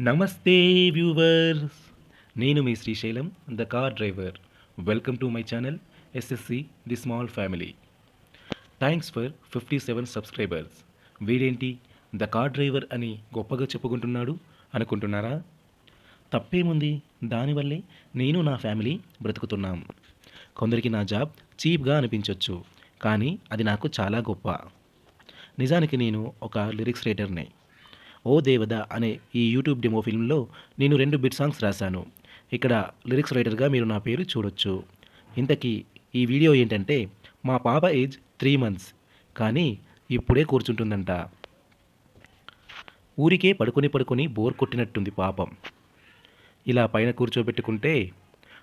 నమస్తే వ్యూవర్స్. నేను మీ Srisailam the car driver. Welcome to my channel SSC the small family. Thanks for fifty seven subscribers. వీడేంటి? The car driver అని గొప్పగా చెప్పుకుంటున్నాడు అనుకుంటున్నారా? తప్పేముంది? దానివల్లే నేను నా ఫ్యామిలీ బ్రతుకుతున్నాం. కొందరికి నా జాబ్ చీప్గా అనిపించవచ్చు కానీ అది నాకు చాలా గొప్ప. నిజానికి నేను ఒక లిరిక్స్ రైటర్ని. ఓ దేవద అనే ఈ యూట్యూబ్ డెమో ఫిల్మ్లో నేను రెండు బిట్ సాంగ్స్ రాశాను. ఇక్కడ లిరిక్స్ రైటర్గా మీరు నా పేరు చూడొచ్చు. ఇంతకీ ఈ వీడియో ఏంటంటే మా పాప ఏజ్ త్రీ మంత్స్ కానీ ఇప్పుడే కూర్చుంటుందంట. ఊరికే పడుకొని పడుకొని బోర్ కొట్టినట్టుంది పాపం. ఇలా పైన కూర్చోబెట్టుకుంటే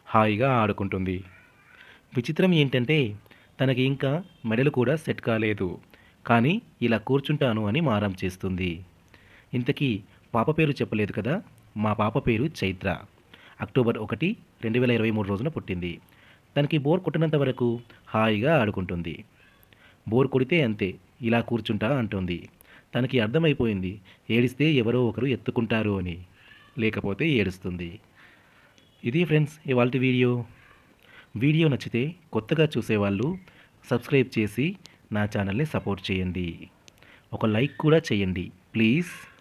హాయిగా ఆడుకుంటుంది. విచిత్రం ఏంటంటే తనకి ఇంకా మెడలు కూడా సెట్ కాలేదు. కానీ ఇలా కూర్చుంటాను అని మారం చేస్తుంది. ఇంతకీ పాప పేరు చెప్పలేదు కదా? మా పాప పేరు చైత్ర. అక్టోబర్ ఒకటి రెండు వేల ఇరవై మూడు రోజున పుట్టింది. తనకి బోర్ కొట్టినంత వరకు హాయిగా ఆడుకుంటుంది. బోర్ కొడితే అంతే ఇలా కూర్చుంటా అంటుంది. తనకి అర్థమైపోయింది ఏడిస్తే ఎవరో ఒకరు ఎత్తుకుంటారు అని. లేకపోతే ఏడుస్తుంది. ఇది ఫ్రెండ్స్ ఇవాళ వీడియో. వీడియో నచ్చితే కొత్తగా చూసేవాళ్ళు సబ్స్క్రైబ్ చేసి నా ఛానల్ని సపోర్ట్ చేయండి. ఒక లైక్ కూడా చేయండి ప్లీజ్.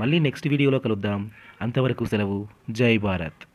మళ్ళీ నెక్స్ట్ వీడియోలో కలుద్దాం. అంతవరకు సెలవు. జై భారత్.